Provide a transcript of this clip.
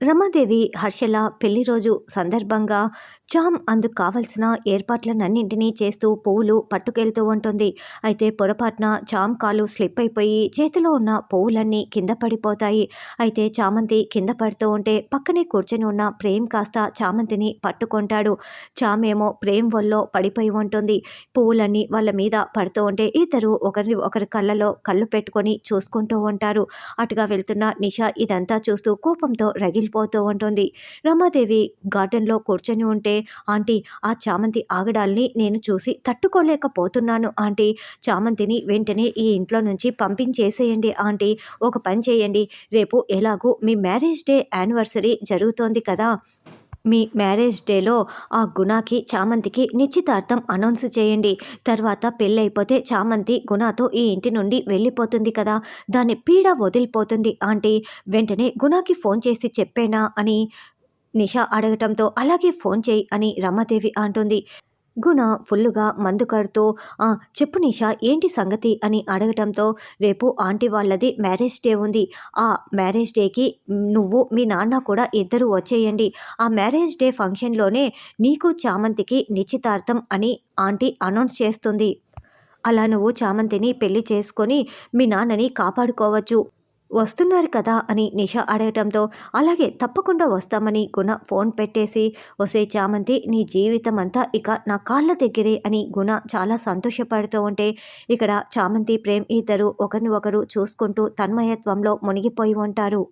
రమాదేవి హర్షల పెళ్ళి రోజు సందర్భంగా చామ్ అందుకు కావలసిన ఏర్పాట్లనన్నింటినీ చేస్తూ పువ్వులు పట్టుకెళ్తూ ఉంటుంది. అయితే పొరపాటున చామ్ కాలు స్లిప్ అయిపోయి చేతిలో ఉన్న పువ్వులన్నీ కింద పడిపోతాయి. అయితే చామంతి కింద పడుతూ ఉంటే పక్కనే కూర్చొని ఉన్న ప్రేమ్ కాస్త చామంతిని పట్టుకుంటాడు. చామ్ ఏమో ప్రేమ్ వల్లో పడిపోయి ఉంటుంది. పువ్వులన్నీ వాళ్ళ మీద పడుతూ ఉంటే ఇద్దరు ఒకరిని ఒకరి కళ్ళలో కళ్ళు పెట్టుకొని చూసుకుంటూ ఉంటారు. అటుగా వెళ్తున్న నిషా ఇదంతా చూస్తూ కోపంతో రగిలి వెళ్ళిపోతూ ఉంటుంది. రమాదేవి గార్డెన్లో కూర్చొని ఉంటే ఆంటీ ఆ చామంతి ఆగడాల్ని నేను చూసి తట్టుకోలేకపోతున్నాను ఆంటీ. చామంతిని వెంటనే ఈ ఇంట్లో నుంచి పంపించేసేయండి ఆంటీ. ఒక పని చేయండి. రేపు ఎలాగూ మీ మ్యారేజ్ డే యానివర్సరీ జరుగుతోంది కదా. మీ మ్యారేజ్ డేలో ఆ గుణాకి చామంతికి నిశ్చితార్థం అనౌన్స్ చేయండి. తర్వాత పెళ్ళైపోతే చామంతి గుణాతో ఈ ఇంటి నుండి వెళ్ళిపోతుంది కదా. దాని పీడ వదిలిపోతుంది. ఆంటీ వెంటనే గుణాకి ఫోన్ చేసి చెప్పేనా అని నిషా అడగటంతో అలాగే ఫోన్ చేయి అని రమాదేవి అంటుంది. గుణ ఫుల్లుగా మందు కడుతూ "ఆ, చెప్పు నిషా ఏంటి సంగతి? అని అడగటంతో రేపు ఆంటీ వాళ్ళది మ్యారేజ్ డే ఉంది. ఆ మ్యారేజ్ డేకి నువ్వు మీ నాన్న కూడా ఇద్దరు వచ్చేయండి. ఆ మ్యారేజ్ డే ఫంక్షన్లోనే నీకు చామంతికి నిశ్చితార్థం అని ఆంటీ అనౌన్స్ చేస్తుంది. అలా నువ్వు చామంతిని పెళ్ళి చేసుకొని మీ నాన్నని కాపాడుకోవచ్చు. వస్తున్నారు కదా అని నిష అడగటంతో అలాగే తప్పకుండా వస్తామని గుణ ఫోన్ పెట్టేసి వసే చామంతి నీ జీవితం అంతా ఇక నా కాళ్ళ దగ్గరే అని గుణ చాలా సంతోషపడుతూ ఉంటే ఇక్కడ చామంతి ప్రేమ్ ఇద్దరు ఒకరిని ఒకరు చూసుకుంటూ తన్మయత్వంలో మునిగిపోయి ఉంటారు.